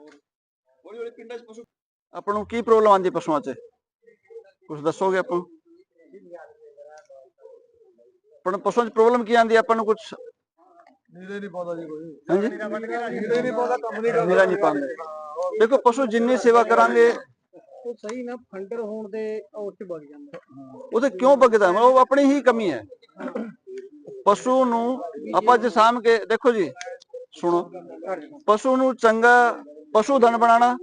ਹੌਲੀ ਹੌਲੀ ਪਿੰਡਾਂ 'ਚ ਪਸ਼ੂ ਆਪਾਂ ਨੂੰ ਕੀ ਪ੍ਰੋਬਲਮ ਆਉਂਦੀ ਪਸ਼ੂਆਂ 'ਚ? ਕੁਝ ਦੱਸੋਗੇ ਆਪਾਂ? ਨੂੰ? ਨੂੰ ਪਸ਼ੂਆਂ 'ਚ ਪ੍ਰੋਬਲਮ ਕੀ ਆਉਂਦੀ ਹੈ ਆਪਾਂ ਨੂੰ ਕੁਝ ਨੀਰੇ ਨਹੀਂ ਪਾਉਂਦਾ ਜੀ ਕੋਈ। ਹਾਂਜੀ? ਨੀਰੇ ਨਹੀਂ ਪਾਉਂਦਾ ਕੰਮ ਨਹੀਂ ਮੇਰਾ ਨਹੀਂ ਪਾਉਂਦੇ। ਦੇਖੋ ਪਸ਼ੂ ਜਿੰਨੀ ਸੇਵਾ ਕਰਾਂਗੇ ਉਹ ਸਹੀ ਨਾ ਫੰਡਰ ਹੋਣ ਦੇ ਔਰ ਚ ਵਗ ਜਾਂਦਾ। ਉਹ ਤੇ ਕਿਉਂ ਭਗਦਾ ਹੈ ਉਹ ਆਪਣੀ ਹੀ ਕਮੀ ਹੈ। ਪਸ਼ੂ ਨੂੰ ਆਪਾਂ ਜੇ ਸਾਂਭ ਕੇ ਦੇਖੋ ਜੀ ਸੁਣੋ। ਪਸ਼ੂ ਨੂੰ ਚੰਗਾ ਪਸ਼ੂ ਧਨ ਬਣਾਉਣਾ।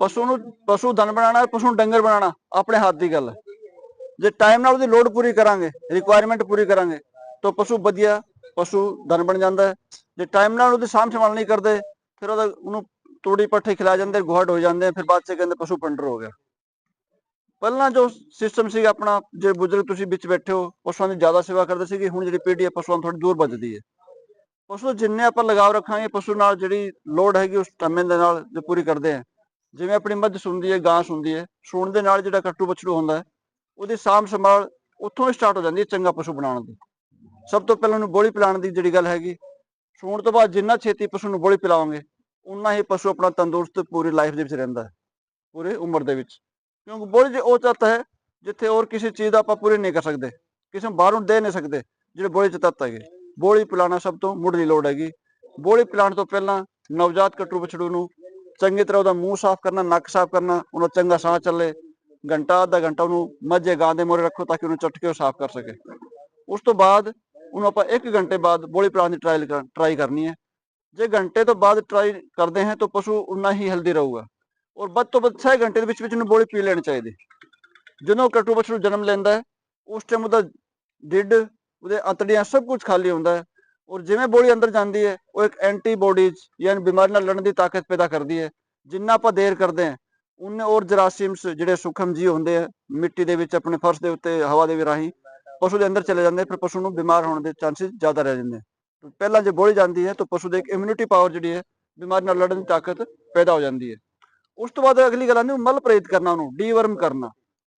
ਪਸ਼ੂ ਨੂੰ, ਪਸ਼ੂ ਧਨ ਬਣਾਉਣਾ, ਪਸ਼ੂ ਨੂੰ ਡੰਗਰ ਬਣਾਉਣਾ, ਆਪਣੇ ਹੱਥ ਦੀ ਗੱਲ। ਹੈ ਜੇ ਟਾਈਮ ਨਾਲ ਉਹਦੀ ਲੋਡ ਪੂਰੀ ਕਰਾਂਗੇ ਰਿਕੁਆਇਰਮੈਂਟ ਪੂਰੀ ਕਰਾਂਗੇ, ਤਾਂ ਪਸ਼ੂ ਵਧੀਆ, ਪਸ਼ੂ ਧਨ ਬਣ ਜਾਂਦਾ ਹੈ। ਜੇ ਟਾਈਮ ਨਾਲ ਉਹਦੀ ਸਾਂਭ ਸੰਭਾਲ ਨਹੀਂ ਕਰਦੇ, ਫਿਰ ਉਹਦਾ, ਉਹਨੂੰ ਤੂੜੀ ਪੱਠੇ ਖਿਲਾ ਜਾਂਦੇ, ਗੁਹਾਟ ਹੋ ਜਾਂਦੇ, ਫਿਰ ਬਾਅਦ ਚ ਕਹਿੰਦੇ ਪਸ਼ੂ ਪੰਡਰ ਹੋ ਗਿਆ। ਪਹਿਲਾਂ ਜੋ ਸਿਸਟਮ ਸੀਗਾ ਆਪਣਾ, ਜੇ ਬਜ਼ੁਰਗ ਤੁਸੀਂ ਵਿੱਚ ਬੈਠੇ ਹੋ, ਪਸ਼ੂਆਂ ਦੀ ਜ਼ਿਆਦਾ ਸੇਵਾ ਕਰਦੇ ਸੀਗੇ, ਹੁਣ ਜਿਹੜੀ ਪੀੜ੍ਹੀ ਹੈ, ਪਸ਼ੂਆਂ ਤੋਂ ਥੋੜੀ ਦੂਰ ਵੱਜਦੀ ਹੈ। ਪਸ਼ੂ ਜਿੰਨੇ ਆਪਾਂ ਲਗਾਵ ਰੱਖਾਂਗੇ, ਪਸ਼ੂ ਨਾਲ ਜਿਹੜੀ ਲੋੜ ਹੈਗੀ, ਉਸ ਟਮੇ ਦੇ ਨਾਲ ਜੇ ਪੂਰੀ ਕਰਦੇ ਆ। ਜਿਵੇਂ ਆਪਣੀ ਮੱਝ ਸੁਣਦੀ ਹੈ, ਗਾਂ ਸੁਣਦੀ ਹੈ, ਸੂਣ ਦੇ ਨਾਲ ਜਿਹੜਾ ਕੱਟੂ ਬਛੜੂ ਹੁੰਦਾ ਹੈ, ਉਹਦੀ ਸਾਂਭ ਸੰਭਾਲ ਉੱਥੋਂ ਹੀ ਸਟਾਰਟ ਹੋ ਜਾਂਦੀ ਹੈ ਚੰਗਾ ਪਸ਼ੂ ਬਣਾਉਣ ਦੀ। ਸਭ ਤੋਂ ਪਹਿਲਾਂ ਉਹਨੂੰ ਬੋਲੀ ਪਿਲਾਉਣ ਦੀ ਜਿਹੜੀ ਗੱਲ ਹੈਗੀ, ਸੂਣ ਤੋਂ ਬਾਅਦ ਜਿੰਨਾ ਛੇਤੀ ਪਸ਼ੂ ਨੂੰ ਬੋਲੀ ਪਿਲਾਵਾਂਗੇ ਉਨਾ ਹੀ ਪਸ਼ੂ ਆਪਣਾ ਤੰਦਰੁਸਤ ਪੂਰੀ ਲਾਈਫ ਦੇ ਵਿੱਚ ਰਹਿੰਦਾ ਹੈ, ਪੂਰੀ ਉਮਰ ਦੇ ਵਿੱਚ। ਕਿਉਂਕਿ ਬੋਲੀ ਜੇ ਉਹ ਤੱਤ ਹੈ, ਜਿੱਥੇ ਹੋਰ ਕਿਸੇ ਚੀਜ਼ ਦਾ ਆਪਾਂ ਪੂਰੀ ਨਹੀਂ ਕਰ ਸਕਦੇ, ਕਿਸੇ ਨੂੰ ਬਾਹਰੋਂ ਦੇ ਨਹੀਂ ਸਕਦੇ, ਜਿਹੜੇ ਬੋਲੀ ਚ ਤੱਤ ਹੈਗੇ। ਬੋਲੀ ਪਿਲਾਣਾ ਸਭ ਤੋਂ ਮੁੱਢਲੀ ਲੋੜ ਹੈਗੀ। ਬੋਲੀ ਪਿਲਾਉਣ ਤੋਂ ਪਹਿਲਾਂ ਨਵਜਾਤ ਕਟਰੂ ਬਛੜੂ ਨੂੰ ਚੰਗੀ ਤਰ੍ਹਾਂ ਉਹਦਾ ਮੂੰਹ ਸਾਫ਼ ਕਰਨਾ, ਨੱਕ ਸਾਫ਼ ਕਰਨਾ, ਉਹਨੂੰ ਚੰਗਾ ਸਾਹ ਚੱਲੇ। ਘੰਟਾ, ਅੱਧਾ ਘੰਟਾ ਉਹਨੂੰ ਮੱਝੇ ਗਾਂ ਦੇ ਮੋਰੇ ਰੱਖੋ ਤਾਂ ਕਿ ਉਹਨੂੰ ਚਟ ਕੇ ਉਹ ਸਾਫ਼ ਕਰ ਸਕੇ। ਉਸ ਤੋਂ ਬਾਅਦ ਉਹਨੂੰ ਆਪਾਂ 1 ਘੰਟੇ ਬਾਅਦ ਬੋਲੀ ਪਿਲਾਉਣ ਦੀ ਟਰਾਇਲ ਟਰਾਈ ਕਰਨੀ ਹੈ। ਜੇ ਘੰਟੇ ਤੋਂ ਬਾਅਦ ਟਰਾਈ ਕਰਦੇ ਹਾਂ ਤਾਂ ਪਸ਼ੂ ਉਨਾ ਹੀ ਹੈਲਦੀ ਰਹੂਗਾ। ਔਰ ਵੱਧ ਤੋਂ ਵੱਧ 6 ਘੰਟੇ ਦੇ ਵਿੱਚ ਵਿੱਚ ਉਹਨੂੰ ਬੋਲੀ ਪੀ ਲੈਣੀ ਚਾਹੀਦੀ। ਜਦੋਂ ਕਟੂ ਬਛੜੂ ਜਨਮ ਲੈਂਦਾ ਹੈ, ਉਸ ਟਾਈਮ ਉਹਦਾ ਢਿੱਡ ਉਹਦੇ ਅੰਤੜੀਆਂ ਸਭ ਕੁਝ ਖਾਲੀ ਹੁੰਦਾ ਹੈ ਔਰ ਜਿਵੇਂ ਬੋਲੀ ਅੰਦਰ ਜਾਂਦੀ ਹੈ, ਉਹ ਇੱਕ ਐਂਟੀਬੋਡੀਜ਼ ਯਾਨੀ ਬਿਮਾਰੀ ਨਾਲ ਲੜਨ ਦੀ ਤਾਕਤ ਪੈਦਾ ਕਰਦੀ ਹੈ, ਜਿੰਨਾ ਆਪਾਂ ਦੇਰ ਕਰਦੇ ਹਾਂ ਉਹਨੇ ਔਰ ਜਰਾਸੀਮਸ ਜਿਹੜੇ ਸੂਖਮ ਜੀਵ ਹੁੰਦੇ ਆ, ਮਿੱਟੀ ਦੇ ਵਿੱਚ ਆਪਣੇ ਫਰਸ਼ ਦੇ ਉੱਤੇ, ਹਵਾ ਦੇ ਰਾਹੀਂ, ਪਸ਼ੂ ਦੇ ਅੰਦਰ ਚਲੇ ਜਾਂਦੇ ਫਿਰ ਪਸ਼ੂ ਨੂੰ ਬਿਮਾਰ ਹੋਣ ਦੇ ਚਾਂਸਸ ਜ਼ਿਆਦਾ ਰਹਿ ਜਾਂਦੇ ਆ। ਪਹਿਲਾਂ ਜੇ ਬੋਲੀ ਜਾਂਦੀ ਹੈ ਤਾਂ ਪਸ਼ੂ ਦੇ ਇੱਕ ਇਮਿਊਨਿਟੀ ਪਾਵਰ ਜਿਹੜੀ ਹੈ, ਬਿਮਾਰੀ ਨਾਲ ਲੜਨ ਦੀ ਤਾਕਤ ਪੈਦਾ ਹੋ ਜਾਂਦੀ ਹੈ ਉਸ ਤੋਂ ਬਾਅਦ ਅਗਲੀ ਗੱਲ ਆਉਂਦੀ ਮਲ ਪ੍ਰੇਤ ਕਰਨਾ ਉਹਨੂੰ, ਡੀਵਰਮ ਕਰਨਾ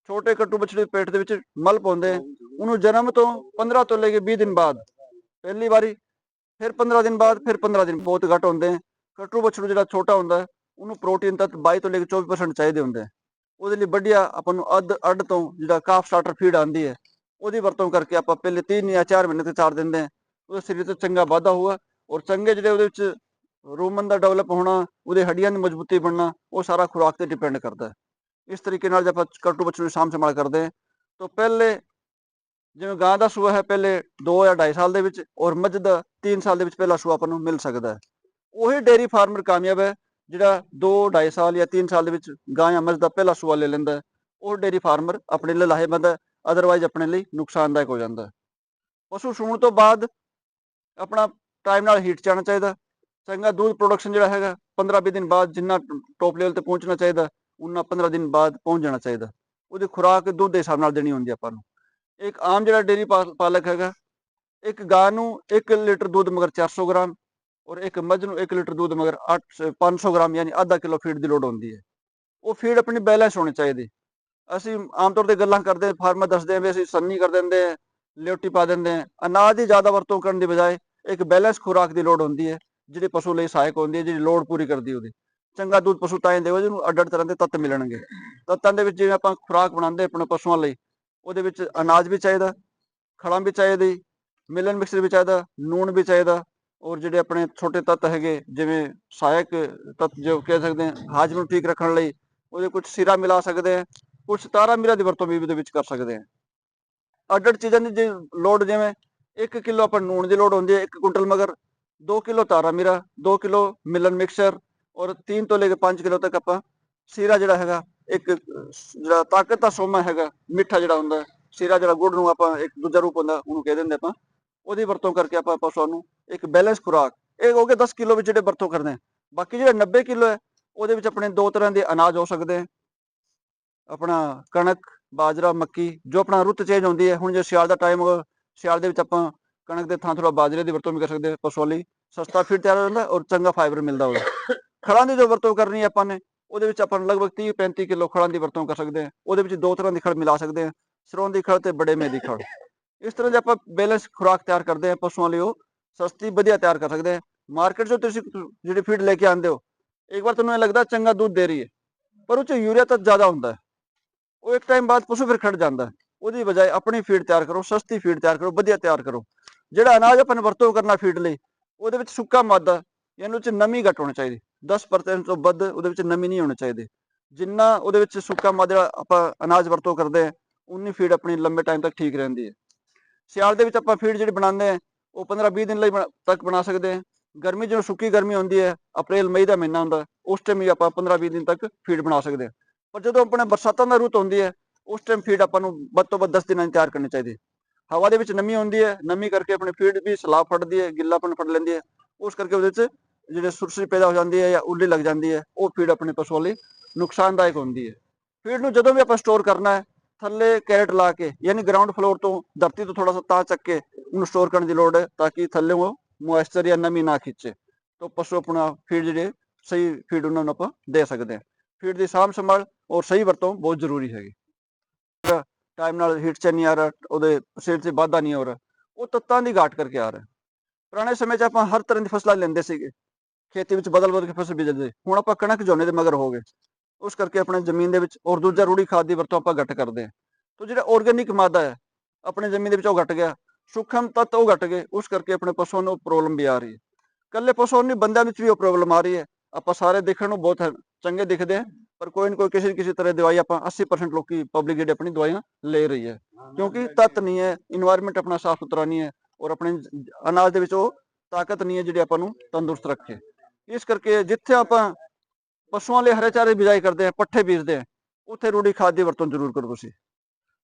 ਛੋਟੇ ਕੱਟੂ ਬਛੜੇ ਪੇਟ ਦੇ ਵਿੱਚ ਮਲ ਪਾਉਂਦੇ ਆ। ਉਹਨੂੰ ਜਨਮ ਤੋਂ 15 ਤੋਂ ਲੈ ਕੇ 20 ਦਿਨ ਬਾਅਦ, ਪਹਿਲੀ ਵਾਰੀ, ਫਿਰ 15 ਦਿਨ ਬਾਅਦ, ਫਿਰ 15 ਦਿਨ ਬਹੁਤ ਘੱਟ ਹੁੰਦੇ ਆ। ਕੱਟੂ ਬਛੜੂ ਜਿਹੜਾ ਛੋਟਾ ਹੁੰਦਾ, ਉਹਨੂੰ ਪ੍ਰੋਟੀਨ ਤੱਤ 22 ਤੋਂ ਲੈ ਕੇ 24% ਚਾਹੀਦੇ ਹੁੰਦੇ ਆ। ਉਹਦੇ ਲਈ ਵਧੀਆ ਆਪਾਂ ਨੂੰ ਅੱਧ, ਅੱਡ ਤੋਂ ਜਿਹੜਾ ਕਾਫ ਸਟਾਰਟਰ ਫੀਡ ਆਂਦੀ ਹੈ, ਉਹਦੀ ਵਰਤੋਂ ਕਰਕੇ ਆਪਾਂ ਪਹਿਲੇ 3 ਜਾਂ 4 ਮਹੀਨੇ ਤੇ ਚਾਰ ਦਿੰਦੇ ਹਾਂ ਉਹਦੇ ਸਰੀਰ ਤੇ ਚੰਗਾ ਵਾਧਾ ਹੋਊਗਾ ਔਰ ਚੰਗੇ ਜਿਹੜੇ ਉਹਦੇ ਵਿੱਚ ਰੋਮਨ ਦਾ ਡਿਵੈਲਪ ਹੋਣਾ, ਉਹਦੇ ਹੱਡੀਆਂ ਦੀ ਮਜ਼ਬੂਤੀ ਬਣਨਾ, ਉਹ ਸਾਰਾ ਖੁਰਾਕ ਤੇ ਡਿਪੈਂਡ ਕਰਦਾ ਹੈ। ਇਸ ਤਰੀਕੇ ਨਾਲ ਜੇ ਆਪਾਂ ਕੱਟੂ ਬੱਚੂ ਦੀ ਸਾਂਭ ਸੰਭਾਲ ਕਰਦੇ ਹਾਂ, ਤਾਂ ਪਹਿਲੇ ਜਿਵੇਂ ਗਾਂ ਦਾ ਸੂਆ ਹੈ, ਪਹਿਲੇ 2 ਜਾਂ 2.5 ਸਾਲ ਦੇ ਵਿੱਚ ਔਰ ਮੱਝ ਦਾ 3 ਸਾਲ ਦੇ ਵਿੱਚ ਪਹਿਲਾ ਸੂਆ ਆਪਾਂ ਨੂੰ ਮਿਲ ਸਕਦਾ ਹੈ। ਉਹੀ ਡੇਰੀ ਫਾਰਮਰ ਕਾਮਯਾਬ ਹੈ, ਜਿਹੜਾ 2 2.5 ਸਾਲ ਜਾਂ 3 ਸਾਲ ਦੇ ਵਿੱਚ ਗਾਂ ਜਾਂ ਮੱਝ ਦਾ ਪਹਿਲਾ ਸੂਆ ਲੈ ਲੈਂਦਾ ਹੈ। ਉਹ ਡੇਰੀ ਫਾਰਮਰ ਆਪਣੇ ਲਈ ਲਾਹੇਵੰਦ ਹੈ ਅਦਰਵਾਈਜ਼ ਆਪਣੇ ਲਈ ਨੁਕਸਾਨਦਾਇਕ ਹੋ ਜਾਂਦਾ ਹੈ। ਪਸ਼ੂ ਸੂਣ ਤੋਂ ਬਾਅਦ ਆਪਣਾ ਟਾਈਮ ਨਾਲ ਹੀਟ ਚਾਹਣਾ ਚਾਹੀਦਾ ਚੰਗਾ ਦੁੱਧ ਪ੍ਰੋਡਕਸ਼ਨ ਜਿਹੜਾ ਹੈਗਾ 15-20 ਦਿਨ ਬਾਅਦ ਜਿੰਨਾ ਟੌਪ ਲੈਵਲ ਤੇ ਪਹੁੰਚਣਾ ਚਾਹੀਦਾ ਉਨਾ 15 ਦਿਨ ਬਾਅਦ ਪਹੁੰਚ ਜਾਣਾ ਚਾਹੀਦਾ। ਉਹਦੀ ਖੁਰਾਕ ਦੁੱਧ ਦੇ ਹਿਸਾਬ ਨਾਲ ਦੇਣੀ ਹੁੰਦੀ ਹੈ ਆਪਾਂ ਨੂੰ। ਇੱਕ ਆਮ ਜਿਹੜਾ ਡੇਰੀ ਪਾਲਕ ਹੈਗਾ, ਇੱਕ ਗਾਂ ਨੂੰ 1 ਲੀਟਰ ਦੁੱਧ ਮਗਰ 400 ਗ੍ਰਾਮ ਔਰ ਇੱਕ ਮੱਝ ਨੂੰ 1 ਲੀਟਰ ਦੁੱਧ ਮਗਰ 8 500 ਗ੍ਰਾਮ ਯਾਨੀ ਅੱਧਾ ਕਿਲੋ ਫੀਡ ਦੀ ਲੋੜ ਹੁੰਦੀ ਹੈ। ਉਹ ਫੀਡ ਆਪਣੀ ਬੈਲੈਂਸ ਹੋਣੀ ਚਾਹੀਦੀ। ਅਸੀਂ ਆਮ ਤੌਰ ਤੇ ਗੱਲਾਂ ਕਰਦੇ ਫਾਰਮਰ ਦੱਸਦੇ ਆ ਵੀ ਅਸੀਂ ਸੰਨੀ ਕਰ ਦਿੰਦੇ ਆ ਲਿਓਟੀ ਪਾ ਦਿੰਦੇ ਆ ਅਨਾਜ ਦੀ ਜ਼ਿਆਦਾ ਵਰਤੋਂ ਕਰਨ ਦੀ ਬਜਾਏ ਇੱਕ ਬੈਲੈਂਸ ਖੁਰਾਕ ਦੀ ਲੋੜ ਹੁੰਦੀ ਹੈ, ਜਿਹੜੀ ਪਸ਼ੂ ਲਈ ਸਹਾਇਕ ਹੁੰਦੀ ਹੈ, ਜਿਹੜੀ ਲੋੜ ਪੂਰੀ ਕਰਦੀ ਉਹਦੀ। ਚੰਗਾ ਦੁੱਧ ਪਸ਼ੂ ਤਾਂ ਹੀ ਦੇਵੇ ਅੱਡ ਅੱਡ ਤਰ੍ਹਾਂ ਦੇ ਤੱਤ ਮਿਲਣਗੇ। ਤੱਤਾਂ ਦੇ ਵਿੱਚ ਜਿਵੇਂ ਆਪਾਂ ਖੁਰਾਕ ਬਣਾਉਂਦੇ ਆਪਣੇ ਪਸ਼ੂਆਂ ਲਈ, ਉਹਦੇ ਵਿੱਚ ਅਨਾਜ ਵੀ ਚਾਹੀਦਾ, ਖਲਾਂ ਵੀ ਚਾਹੀਦੀ, ਮਿਲਨ ਮਿਕਸਰ ਵੀ ਚਾਹੀਦਾ ਨੂਣ ਵੀ ਚਾਹੀਦਾ ਔਰ ਜਿਹੜੇ ਆਪਣੇ ਛੋਟੇ ਤੱਤ ਹੈਗੇ, ਜਿਵੇਂ ਸਹਾਇਕ ਤੱਤ ਜੋ ਕਹਿ ਸਕਦੇ ਹਾਂ, ਹਾਜ਼ਮ ਨੂੰ ਠੀਕ ਰੱਖਣ ਲਈ ਉਹਦੇ ਕੁਝ ਸਿਰਾ ਮਿਲਾ ਸਕਦੇ ਆ ਕੁਝ ਤਾਰਾ ਮਿਰਾ ਦੀ ਵਰਤੋਂ ਵੀ ਉਹਦੇ ਵਿੱਚ ਕਰ ਸਕਦੇ ਆ ਅੱਡ ਅੱਡ ਚੀਜ਼ਾਂ ਦੀ ਜੇ ਲੋੜ ਜਿਵੇਂ 1 ਕਿਲੋ ਆਪਾਂ ਨੂਣ ਦੀ ਲੋੜ ਹੁੰਦੀ ਹੈ 1 ਕੁਇੰਟਲ ਮਗਰ 2 ਕਿਲੋ ਤਾਰਾ ਮਿਰਾ 2 ਕਿਲੋ ਮਿਲਨ ਮਿਕਸਚਰ ਔਰ 3 ਤੋਂ ਲੈ ਕੇ 5 ਕਿਲੋ ਤੱਕ ਆਪਾਂ ਸੀਰਾ ਜਿਹੜਾ ਹੈਗਾ, ਇੱਕ, ਜਿਹੜਾ ਤਾਕਤ ਦਾ ਸੋਮਾ ਹੈਗਾ, ਮਿੱਠਾ ਜਿਹੜਾ ਹੁੰਦਾ, ਸੀਰਾ ਜਿਹੜਾ ਗੁੜ ਨੂੰ ਆਪਾਂ ਇੱਕ ਦੂਜਾ ਰੂਪ ਹੁੰਦਾ, ਉਹਨੂੰ ਕਹਿ ਦਿੰਦੇ ਆਪਾਂ। ਉਹਦੀ ਵਰਤੋਂ ਕਰਕੇ ਆਪਾਂ ਪਸ਼ੂਆਂ ਨੂੰ ਇੱਕ ਬੈਲੈਂਸ ਖੁਰਾਕ, ਇਹ ਹੋ ਗਏ 10 ਕਿਲੋ ਵਿੱਚ ਜਿਹੜੇ ਵਰਤੋਂ ਕਰਦੇ ਆ। ਬਾਕੀ ਜਿਹੜਾ 90 ਕਿਲੋ ਹੈ, ਉਹਦੇ ਵਿੱਚ ਆਪਣੇ ਦੋ ਤਰ੍ਹਾਂ ਦੇ ਅਨਾਜ ਹੋ ਸਕਦੇ ਆ। ਆਪਣਾ ਕਣਕ, ਬਾਜਰਾ, ਮੱਕੀ, ਜੋ ਆਪਣਾ ਰੁੱਤ ਚੇਂਜ ਹੁੰਦੀ ਹੈ, ਹੁਣ ਜੇ ਸਿਆਲ ਦਾ ਟਾਈਮ ਸਿਆਲ ਦੇ ਵਿੱਚ ਆਪਾਂ ਕਣਕ ਦੇ ਥਾਂ ਥੋੜਾ ਬਾਜਰੇ ਦੀ ਵਰਤੋਂ ਵੀ ਕਰ ਸਕਦੇ ਹਾਂ ਪਸ਼ੂਆਂ ਲਈ ਸਸਤਾ ਫੀਡ ਤਿਆਰ ਹੋ ਜਾਂਦਾ ਔਰ ਚੰਗਾ ਫਾਈਬਰ ਮਿਲਦਾ ਉਹਦਾ। ਖੜਾਂ ਦੀ ਜੋ ਵਰਤੋਂ ਕਰਨੀ ਹੈ ਆਪਾਂ ਨੇ, ਉਹਦੇ ਵਿੱਚ ਆਪਾਂ ਲਗਭਗ 30 35 ਕਿਲੋ ਖੜਾਂ ਦੀ ਵਰਤੋਂ ਕਰ ਸਕਦੇ ਹਾਂ। ਉਹਦੇ ਵਿੱਚ ਦੋ ਤਰ੍ਹਾਂ ਦੀ ਖੜ ਮਿਲਾ ਸਕਦੇ ਹਾਂ। ਸਰੋਂ ਦੀ ਖੜ ਤੇ ਬੜੇ ਮੇ ਦੀ ਖੜ ਇਸ ਤਰ੍ਹਾਂ ਜੇ ਆਪਾਂ ਬੈਲੈਂਸ ਖੁਰਾਕ ਤਿਆਰ ਕਰਦੇ ਹਾਂ ਪਸ਼ੂਆਂ ਲਈ, ਉਹ ਸਸਤੀ, ਵਧੀਆ ਤਿਆਰ ਕਰ ਸਕਦੇ ਹਾਂ। ਮਾਰਕੀਟ 'ਚੋਂ ਤੁਸੀਂ ਜਿਹੜੀ ਫੀਡ ਲੈ ਕੇ ਆਉਂਦੇ ਹੋ, ਇੱਕ ਵਾਰ ਤੁਹਾਨੂੰ ਇਹ ਲੱਗਦਾ ਚੰਗਾ ਦੁੱਧ ਦੇ ਰਹੀ ਹੈ, ਪਰ ਉਹ 'ਚ ਯੂਰੀਆ ਤਾਂ ਜ਼ਿਆਦਾ ਹੁੰਦਾ ਹੈ। ਉਹ ਇੱਕ ਟਾਈਮ ਬਾਅਦ ਪਸ਼ੂ ਫਿਰ ਖੜ ਜਾਂਦਾ ਉਹਦੀ ਬਜਾਏ ਆਪਣੀ ਫੀਡ ਤਿਆਰ ਕਰੋ, ਸਸਤੀ ਫੀਡ ਤਿਆਰ ਕਰੋ, ਵਧੀਆ ਤਿਆਰ ਕਰੋ। ਜਿਹੜਾ ਅਨਾਜ ਆਪਾਂ ਨੇ ਵਰਤੋਂ ਕਰਨਾ ਫੀਡ ਲਈ, ਉਹਦੇ ਵਿੱਚ ਸੁੱਕਾ ਮਾਦਾ ਯਾਨੀ ਉਹ 'ਚ ਨਮੀ ਘੱਟ ਹੋਣੀ ਚਾਹੀਦੀ। 10% ਤੋਂ ਵੱਧ ਉਹਦੇ ਵਿੱਚ ਨਮੀ ਨਹੀਂ ਹੋਣੀ ਚਾਹੀਦੀ। ਜਿੰਨਾ ਉਹਦੇ ਵਿੱਚ ਸੁੱਕਾ ਮਾਦਾ ਆਪਾਂ ਅਨਾਜ ਵਰਤੋਂ ਕਰਦੇ ਆ ਉਨੀ ਫੀਡ ਆਪਣੀ ਲੰਬੇ ਟਾਈਮ ਤੱਕ ਠੀਕ ਰਹਿੰਦੀ ਹੈ। ਸਿਆਲ ਦੇ ਵਿੱਚ ਆਪਾਂ ਫੀਡ ਜਿਹੜੀ ਬਣਾਉਂਦੇ ਆ ਉਹ 15-20 ਦਿਨ ਲਈ ਬਣਾ- ਤੱਕ ਬਣਾ ਸਕਦੇ ਆ ਗਰਮੀ ਜਦੋਂ ਸੁੱਕੀ ਗਰਮੀ ਹੁੰਦੀ ਹੈ, ਅਪ੍ਰੈਲ, ਮਈ ਦਾ ਮਹੀਨਾ ਹੁੰਦਾ, ਉਸ ਟਾਈਮ ਵੀ ਆਪਾਂ 15-20 ਦਿਨ ਤੱਕ ਫੀਡ ਬਣਾ ਸਕਦੇ ਆ ਪਰ ਜਦੋਂ ਆਪਣੇ ਬਰਸਾਤਾਂ ਦਾ ਰੁੱਤ ਹੁੰਦੀ ਹੈ, ਉਸ ਟਾਈਮ ਫੀਡ ਆਪਾਂ ਨੂੰ ਵੱਧ ਤੋਂ ਵੱਧ 10 ਦਿਨਾਂ ਦੀ ਤਿਆਰ ਕਰਨੀ ਚਾਹੀਦੀ ਹਵਾ ਦੇ ਵਿੱਚ ਨਮੀ ਹੁੰਦੀ ਹੈ, ਨਮੀ ਕਰਕੇ ਆਪਣੀ ਫੀਡ ਵੀ ਸਲਾਬ ਫੜਦੀ ਹੈ, ਗਿੱਲਾਪਨ ਫੜ ਲੈਂਦੀ ਹੈ। ਉਸ ਕਰਕੇ ਉਹਦੇ 'ਚ ਜਿਹੜੇ ਸੁਰਸਰੀ ਪੈਦਾ ਹੋ ਜਾਂਦੀ ਹੈ ਜਾਂ ਉੱਲੀ ਲੱਗ ਜਾਂਦੀ ਹੈ, ਉਹ ਫੀਡ ਆਪਣੇ ਪਸੂਆਂ ਲਈ ਨੁਕਸਾਨਦਾਇਕ ਹੁੰਦੀ ਹੈ। ਫੀਡ ਨੂੰ ਜਦੋਂ ਵੀ ਆਪਾਂ ਸਟੋਰ ਕਰਨਾ ਹੈ, ਥੱਲੇ ਕੈਰਟ ਲਾ ਕੇ ਯਾਨੀ ਗਰਾਊਂਡ ਫਲੋਰ ਤੋਂ ਧਰਤੀ ਤੋਂ ਥੋੜਾ ਸਾ ਤਾਂ ਚੱਕ ਕੇ ਉਹਨੂੰ ਸਟੋਰ ਕਰਨ ਦੀ ਲੋੜ ਹੈ ਤਾਂ ਕਿ ਥੱਲੇ ਉਹ ਮੋਇਸਚਰ ਜਾਂ ਨਮੀ ਨਾ ਖਿੱਚੇ ਤਾਂ ਪਸ਼ੂ ਆਪਣਾ ਫੀਡ ਜਿਹੜੇ ਸਹੀ ਫੀਡ ਉਹਨਾਂ ਨੂੰ ਆਪਾਂ ਦੇ ਸਕਦੇ ਹਾਂ। ਫੀਡ ਦੀ ਸਾਂਭ ਸੰਭਾਲ ਔਰ ਸਹੀ ਵਰਤੋਂ ਬਹੁਤ ਜ਼ਰੂਰੀ ਹੈਗੀ। ਟਾਈਮ ਨਾਲ ਹੀਟ ਚ ਨਹੀਂ ਆ ਰਿਹਾ, ਉਹਦੇ ਸਿਰ 'ਚ ਵਾਧਾ ਨਹੀਂ ਹੋ ਰਿਹਾ, ਉਹ ਤੱਤਾਂ ਦੀ ਘਾਟ ਕਰਕੇ ਆ ਰਿਹਾ। ਪੁਰਾਣੇ ਸਮੇਂ 'ਚ ਆਪਾਂ ਹਰ ਤਰ੍ਹਾਂ ਦੀ ਫਸਲਾਂ ਲੈਂਦੇ ਸੀਗੇ। ਖੇਤੀ ਵਿੱਚ ਬਦਲ ਬਦਲ ਕੇ ਫਸਲ ਬੀਜਦੇ ਹੁਣ ਆਪਾਂ ਕਣਕ ਝੋਨੇ ਦੇ ਮਗਰ ਹੋ ਗਏ। ਉਸ ਕਰਕੇ ਆਪਣੇ ਜ਼ਮੀਨ ਦੇ ਵਿੱਚ ਔਰ ਦੂਜਾ ਰੂੜੀ ਖਾਦ ਦੀ ਵਰਤੋਂ ਆਪਾਂ ਘੱਟ ਕਰਦੇ ਹਾਂ। ਤੋ ਜਿਹੜਾ ਆਰਗੇਨਿਕ ਮਾਦਾ ਹੈ, ਆਪਣੇ ਜ਼ਮੀਨ ਦੇ ਵਿੱਚ ਉਹ ਘਟ ਗਿਆ। ਸੂਖਮ ਤੱਤ ਉਹ ਘਟ ਗਏ। ਉਸ ਕਰਕੇ ਆਪਣੇ ਪਸ਼ੂਆਂ ਨੂੰ ਪ੍ਰੋਬਲਮ ਵੀ ਆ ਰਹੀ ਹੈ। ਕੱਲੇ ਪਸ਼ੂਆਂ ਨਹੀਂ, ਬੰਦਿਆਂ ਵਿੱਚ ਵੀ ਉਹ ਪ੍ਰੋਬਲਮ ਆ ਰਹੀ ਹੈ। ਆਪਾਂ ਸਾਰੇ ਦੇਖਣ ਨੂੰ ਬਹੁਤ ਚੰਗੇ ਦਿਖਦੇ ਆ ਪਰ ਕੋਈ ਨਾ ਕੋਈ ਕਿਸੇ ਕਿਸੇ ਤਰ੍ਹਾਂ ਦੀ ਦਵਾਈ ਆਪਾਂ 80% ਲੋਕੀ ਪਬਲਿਕ ਜਿਹੜੀ ਆਪਣੀ ਦਵਾਈਆਂ ਲੈ ਰਹੀ ਹੈ। ਕਿਉਂਕਿ ਤੱਤ ਨਹੀਂ ਹੈ ਇਨਵਾਇਰਨਮੈਂਟ ਆਪਣਾ ਸਾਫ਼ ਸੁਥਰਾ ਨਹੀਂ ਹੈ। ਔਰ ਆਪਣੇ ਅਨਾਜ ਦੇ ਵਿੱਚ ਉਹ ਤਾਕਤ ਨਹੀਂ ਹੈ ਜਿਹੜੀ ਆਪਾਂ ਨੂੰ ਤੰਦਰੁਸਤ ਰੱਖੇ। ਇਸ ਕਰਕੇ ਜਿੱਥੇ ਆਪਾਂ ਪਸ਼ੂਆਂ ਲਈ ਹਰੇ ਚਾਰੇ ਬਿਜਾਈ ਕਰਦੇ ਆ ਪੱਠੇ ਬੀਜਦੇ ਆ ਉੱਥੇ ਰੂੜੀ ਖਾਦ ਦੀ ਵਰਤੋਂ ਜ਼ਰੂਰ ਕਰੋ ਤੁਸੀਂ।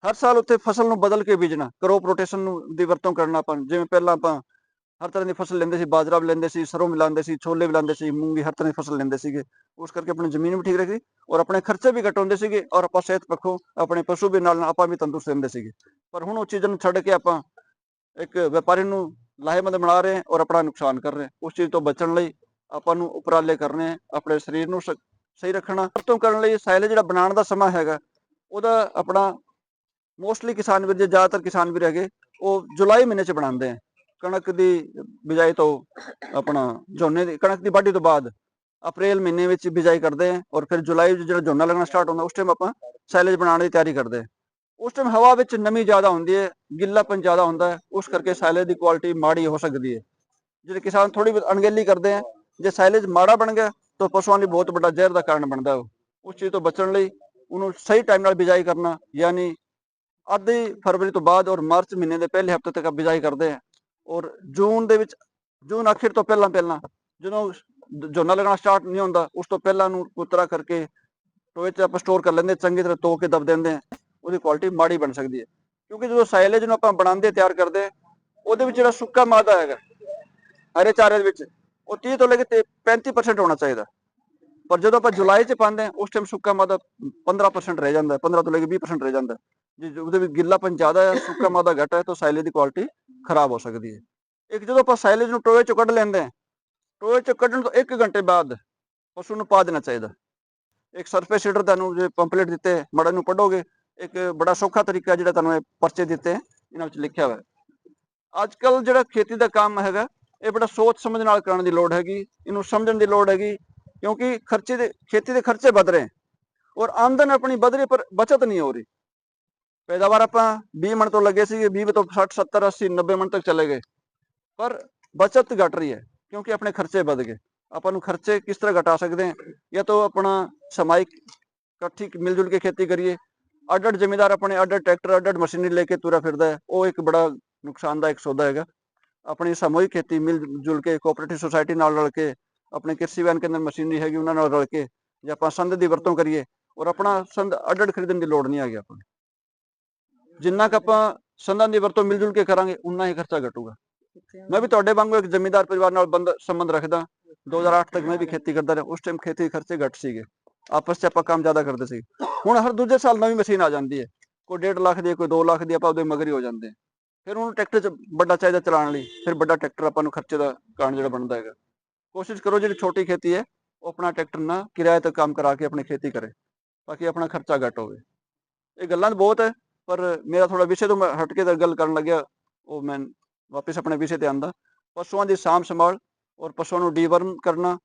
ਹਰ ਸਾਲ ਉੱਥੇ ਫਸਲ ਨੂੰ ਬਦਲ ਕੇ ਬੀਜਣਾ ਕਰੋਪ ਰੋਟੇਸ਼ਨ ਨੂੰ ਦੀ ਵਰਤੋਂ ਕਰਨਾ ਆਪਾਂ ਜਿਵੇਂ ਪਹਿਲਾਂ ਆਪਾਂ ਹਰ ਤਰ੍ਹਾਂ ਦੀ ਫਸਲ ਲੈਂਦੇ ਸੀ, ਬਾਜਰਾ ਵੀ ਲੈਂਦੇ ਸੀ, ਸਰੋਂ ਵੀ ਲਾਉਂਦੇ ਸੀ, ਛੋਲੇ ਵੀ ਲਾਉਂਦੇ ਸੀ, ਮੂੰਗੀ ਹਰ ਤਰ੍ਹਾਂ ਦੀ ਫਸਲ ਲੈਂਦੇ ਸੀਗੇ। ਉਸ ਕਰਕੇ ਆਪਣੀ ਜ਼ਮੀਨ ਵੀ ਠੀਕ ਰਹੀ ਔਰ ਆਪਣੇ ਖਰਚੇ ਵੀ ਘਟਾਉਂਦੇ ਸੀਗੇ ਔਰ ਆਪਾਂ ਸਿਹਤ ਪੱਖੋਂ ਆਪਣੇ ਪਸ਼ੂ ਵੀ ਨਾਲ ਆਪਾਂ ਵੀ ਤੰਦਰੁਸਤ ਰਹਿੰਦੇ ਸੀਗੇ। ਪਰ ਹੁਣ ਉਹ ਚੀਜ਼ਾਂ ਨੂੰ ਛੱਡ ਕੇ ਆਪਾਂ ਇੱਕ ਵਪਾਰੀ ਨੂੰ ਲਾਹੇਮੰਦ ਬਣਾ ਰਹੇ ਹਾਂ ਔਰ ਆਪਣਾ ਨੁਕਸਾਨ ਕਰ ਰਹੇ ਉਸ ਚੀਜ਼ ਤੋਂ ਬਚਣ ਲਈ ਆਪਾਂ ਨੂੰ ਉਪਰਾਲੇ ਕਰਨੇ, ਆਪਣੇ ਸਰੀਰ ਨੂੰ ਸ- ਸਹੀ ਰੱਖਣਾ। ਵਰਤੋਂ ਕਰਨ ਲਈ ਸਾਇਲੇ ਜਿਹੜਾ ਬਣਾਉਣ ਦਾ ਸਮਾਂ ਹੈਗਾ, ਉਹਦਾ ਆਪਣਾ ਮੋਸਟਲੀ ਕਿਸਾਨ ਵੀਰ ਜੇ ਜ਼ਿਆਦਾਤਰ ਕਿਸਾਨ ਵੀਰ ਹੈਗੇ, ਉਹ ਜੁਲਾਈ ਮਹੀਨੇ ਚ ਬਣਾਉਂਦੇ ਆ। ਕਣਕ ਦੀ ਬਿਜਾਈ ਤੋਂ ਆਪਣਾ ਝੋਨੇ ਦੀ, ਕਣਕ ਦੀ ਵਾਢੀ ਤੋਂ ਬਾਅਦ ਅਪ੍ਰੈਲ ਮਹੀਨੇ ਵਿੱਚ ਬਿਜਾਈ ਕਰਦੇ ਆ ਔਰ ਫਿਰ ਜੁਲਾਈ ਵਿੱਚ ਜਿਹੜਾ ਝੋਨਾ ਲੱਗਣਾ ਸਟਾਰਟ ਹੁੰਦਾ, ਉਸ ਟਾਈਮ ਆਪਾਂ ਸਾਇਲੇਜ ਬਣਾਉਣ ਦੀ ਤਿਆਰੀ ਕਰਦੇ ਆ। ਉਸ ਟਾਈਮ ਹਵਾ ਵਿੱਚ ਨਮੀ ਜ਼ਿਆਦਾ ਹੁੰਦੀ ਹੈ, ਗਿੱਲਾਪਨ ਜ਼ਿਆਦਾ ਹੁੰਦਾ ਹੈ, ਉਸ ਕਰਕੇ ਸਾਇਲੇਜ ਦੀ ਕੁਆਲਿਟੀ ਮਾੜੀ ਹੋ ਸਕਦੀ ਹੈ। ਜਿਹੜੇ ਕਿਸਾਨ ਥੋੜੀ ਬਹੁਤ ਅਣਗਹਿਲੀ ਕਰਦੇ ਆ ਜੇ ਸਾਇਲੇਜ ਮਾੜਾ ਬਣ ਗਿਆ, ਤਾਂ ਪਸ਼ੂਆਂ ਲਈ ਬਹੁਤ ਵੱਡਾ ਜ਼ਹਿਰ ਦਾ ਕਾਰਨ ਬਣਦਾ ਉਹ। ਉਸ ਚੀਜ਼ ਤੋਂ ਬਚਣ ਲਈ ਉਹਨੂੰ ਸਹੀ ਟਾਈਮ ਨਾਲ ਬਿਜਾਈ ਕਰਨਾ, ਯਾਨੀ ਅੱਧੀ ਫਰਵਰੀ ਤੋਂ ਬਾਅਦ ਔਰ ਮਾਰਚ ਮਹੀਨੇ ਦੇ ਪਹਿਲੇ ਹਫ਼ਤੇ ਤੱਕ ਬਿਜਾਈ ਕਰਦੇ ਆ। ਔਰ ਜੂਨ ਦੇ ਵਿੱਚ, ਜੂਨ ਆਖਿਰ ਤੋਂ ਪਹਿਲਾਂ ਪਹਿਲਾਂ ਜਦੋਂ ਦ- ਝੋਨਾ ਲੱਗਣਾ ਸਟਾਰਟ ਨਹੀਂ ਹੁੰਦਾ, ਉਸ ਤੋਂ ਪਹਿਲਾਂ ਨੂੰ ਕੁਤਰਾ ਕਰਕੇ ਟੋਏ 'ਚ ਆਪਾਂ ਸਟੋਰ ਕਰ ਲੈਂਦੇ ਚੰਗੀ ਤਰ੍ਹਾਂ ਧੋ ਕੇ ਦਬ ਦਿੰਦੇ ਆ ਉਹਦੀ ਕੁਆਲਿਟੀ ਮਾੜੀ ਬਣ ਸਕਦੀ ਹੈ। ਕਿਉਂਕਿ ਜਦੋਂ ਸਾਇਲੇਜ ਨੂੰ ਆਪਾਂ ਬਣਾਉਂਦੇ, ਤਿਆਰ ਕਰਦੇ ਉਹਦੇ ਵਿੱਚ ਜਿਹੜਾ ਸੁੱਕਾ ਮਾਦਾ ਹੈਗਾ, ਹਰੇ ਚਾਰੇ ਦੇ ਵਿੱਚ ਉਹ 30 ਤੋਂ ਲੈ ਕੇ ਤੇ 35% ਹੋਣਾ ਚਾਹੀਦਾ। ਪਰ ਜਦੋਂ ਆਪਾਂ ਜੁਲਾਈ 'ਚ ਪਾਉਂਦੇ ਆ ਉਸ ਟਾਈਮ ਸੁੱਕਾ ਮਾਦਾ 15% ਰਹਿ ਜਾਂਦਾ ਹੈ, 15 ਤੋਂ ਲੈ ਕੇ 20% ਰਹਿ ਜਾਂਦਾ ਜੇ ਉਹਦੇ ਵਿੱਚ ਗਿੱਲਾਪਨ ਜ਼ਿਆਦਾ ਹੈ ਸੁੱਕਾ ਮਾਦਾ ਘੱਟ ਹੈ ਤਾਂ ਸਾਇਲੇਜ ਦੀ ਕੁਆਲਿਟੀ ਖਰਾਬ ਹੋ ਸਕਦੀ ਹੈ। ਇੱਕ ਜਦੋਂ ਆਪਾਂ ਸਾਈਲੇਜ ਨੂੰ ਟੋਏ 'ਚੋਂ ਕੱਢ ਲੈਂਦੇ ਹਾਂ ਟੋਏ 'ਚੋਂ ਕੱਢਣ ਤੋਂ 1 ਘੰਟੇ ਬਾਅਦ ਪਸ਼ੂ ਨੂੰ ਪਾ ਦੇਣਾ ਚਾਹੀਦਾ। ਇੱਕ ਸਰਫੇਸ ਸ਼ੀਡਰ ਤੁਹਾਨੂੰ ਜੇ ਪੰਪਲੇਟ ਦਿੱਤੇ ਮੜਾ ਨੂੰ ਪੜੋਗੇ ਇੱਕ ਬੜਾ ਸੌਖਾ ਤਰੀਕਾ ਜਿਹੜਾ ਤੁਹਾਨੂੰ ਇਹ ਪਰਚੇ ਦਿੱਤੇ ਹੈ, ਇਹਨਾਂ ਵਿੱਚ ਲਿਖਿਆ ਹੋਇਆ ਅੱਜ ਕੱਲ ਜਿਹੜਾ ਖੇਤੀ ਦਾ ਕੰਮ ਹੈਗਾ ਇਹ ਬੜਾ ਸੋਚ ਸਮਝ ਨਾਲ ਕਰਨ ਦੀ ਲੋੜ ਹੈਗੀ, ਇਹਨੂੰ ਸਮਝਣ ਦੀ ਲੋੜ ਹੈਗੀ, ਕਿਉਂਕਿ ਖਰਚੇ ਦੇ, ਖੇਤੀ ਦੇ ਖਰਚੇ ਵਧ ਰਹੇ। ਔਰ ਆਮਦਨ ਆਪਣੀ ਵਧ ਰਹੀ ਪਰ ਬਚਤ ਨਹੀਂ ਹੋ ਰਹੀ। ਪੈਦਾਵਾਰ ਆਪਾਂ 20 ਮਣ ਤੋਂ ਲੱਗੇ ਸੀਗੇ 20 ਤੋਂ 60 70 80 90 ਮਣ ਤੱਕ ਚਲੇ ਗਏ। ਪਰ ਬਚਤ ਘਟ ਰਹੀ ਹੈ, ਕਿਉਂਕਿ ਆਪਣੇ ਖਰਚੇ ਵਧ ਗਏ। ਆਪਾਂ ਨੂੰ ਖਰਚੇ ਕਿਸ ਤਰ੍ਹਾਂ ਘਟਾ ਸਕਦੇ ਹਾਂ? ਜਾਂ ਤਾਂ ਆਪਣਾ ਸਮਾਇਕ ਇਕੱਠੀ ਮਿਲ ਜੁਲ ਕੇ ਖੇਤੀ ਕਰੀਏ। ਅੱਡ ਅੱਡ ਜ਼ਿਮੀਦਾਰ ਆਪਣੇ ਅੱਡ ਅੱਡ ਟਰੈਕਟਰ ਅੱਡ ਅੱਡ ਮਸ਼ੀਨਰੀ ਲੈ ਕੇ ਤੁਰਾ ਫਿਰਦਾ ਹੈ। ਉਹ ਇੱਕ ਬੜਾ ਨੁਕਸਾਨਦਾਇਕ ਸੌਦਾ ਹੈਗਾ। ਆਪਣੀ ਸਮੂਹਿਕ ਖੇਤੀ ਮਿਲ ਜੁਲ ਕੇ ਕੋਆਪਰੇਟਿਵ ਸੁਸਾਇਟੀ ਨਾਲ ਰਲ ਕੇ, ਆਪਣੇ ਕਿਰਸੀ ਵੈਨ ਕੇ ਮਸ਼ੀਨਰੀ ਹੈਗੀ, ਉਹਨਾਂ ਨਾਲ ਰਲ ਕੇ, ਜੇ ਆਪਾਂ ਸੰਦ ਦੀ ਵਰਤੋਂ ਕਰੀਏ, ਔਰ ਆਪਣਾ ਸੰਦ ਅੱਡ ਅੱਡ ਖਰੀਦਣ ਦੀ ਲੋੜ ਨਹੀਂ ਆ ਗਈ ਆਪਾਂ ਨੂੰ। ਜਿੰਨਾ ਕੁ ਆਪਾਂ ਸੰਦਾਂ ਦੀ ਵਰਤੋਂ ਮਿਲ ਜੁਲ ਕੇ ਕਰਾਂਗੇ ਉਨਾ ਹੀ ਖਰਚਾ ਘਟੂਗਾ। ਮੈਂ ਵੀ ਤੁਹਾਡੇ ਵਾਂਗੂ ਇੱਕ ਜ਼ਿਮੀਂਦਾਰ ਪਰਿਵਾਰ ਨਾਲ ਬੰਦ, ਸੰਬੰਧ ਰੱਖਦਾ। 2008 ਤੱਕ ਮੈਂ ਵੀ ਖੇਤੀ ਕਰਦਾ ਰਿਹਾ, ਉਸ ਟਾਈਮ ਖੇਤੀ ਖਰਚੇ ਘੱਟ ਸੀਗੇ। ਆਪਸ 'ਚ ਆਪਾਂ ਕੰਮ ਜ਼ਿਆਦਾ ਕਰਦੇ ਸੀ। ਹੁਣ ਹਰ ਦੂਜੇ ਸਾਲ ਨਵੀਂ ਮਸ਼ੀਨ ਆ ਜਾਂਦੀ ਹੈ। ਕੋਈ 1.5 ਲੱਖ ਦੀ ਕੋਈ 2 ਲੱਖ ਦੀ, ਆਪਾਂ ਉਹਦੇ ਮਗਰ ਹੀ ਹੋ ਜਾਂਦੇ ਹਾਂ। ਫਿਰ ਉਹਨੂੰ ਟਰੈਕਟਰ 'ਚ ਵੱਡਾ ਚਾਹੀਦਾ ਚਲਾਉਣ ਲਈ, ਫਿਰ ਵੱਡਾ ਟਰੈਕਟਰ ਆਪਾਂ ਨੂੰ ਖਰਚੇ ਦਾ ਕਾਰਨ ਜਿਹੜਾ ਬਣਦਾ ਹੈਗਾ। ਕੋਸ਼ਿਸ਼ ਕਰੋ ਜਿਹੜੀ ਛੋਟੀ ਖੇਤੀ ਹੈ, ਉਹ ਆਪਣਾ ਟਰੈਕਟਰ ਨਾ ਕਿਰਾਏ ਤੇ ਕੰਮ ਕਰਾ ਕੇ ਆਪਣੀ ਖੇਤੀ ਕਰੇ, ਤਾਂ ਕਿ ਆਪਣਾ ਖਰਚਾ ਘੱਟ ਹੋਵੇ। ਇਹ ਗੱਲਾਂ ਤਾਂ ਬਹੁਤ ਹੈ, ਪਰ ਮੇਰਾ ਥੋੜਾ ਵਿਸ਼ੇ ਤੋਂ ਮੈਂ ਹਟ ਕੇ ਗੱਲ ਕਰਨ ਲੱਗਿਆ, ਉਹ ਮੈਂ ਵਾਪਸ ਆਪਣੇ ਵਿਸ਼ੇ ਤੇ ਆਂਦਾ ਪਸ਼ੂਆਂ ਦੀ ਸਾਂਭ ਸੰਭਾਲ ਔਰ ਪਸ਼ੂਆਂ ਨੂੰ ਡੀਵਰਮ ਕਰਨਾ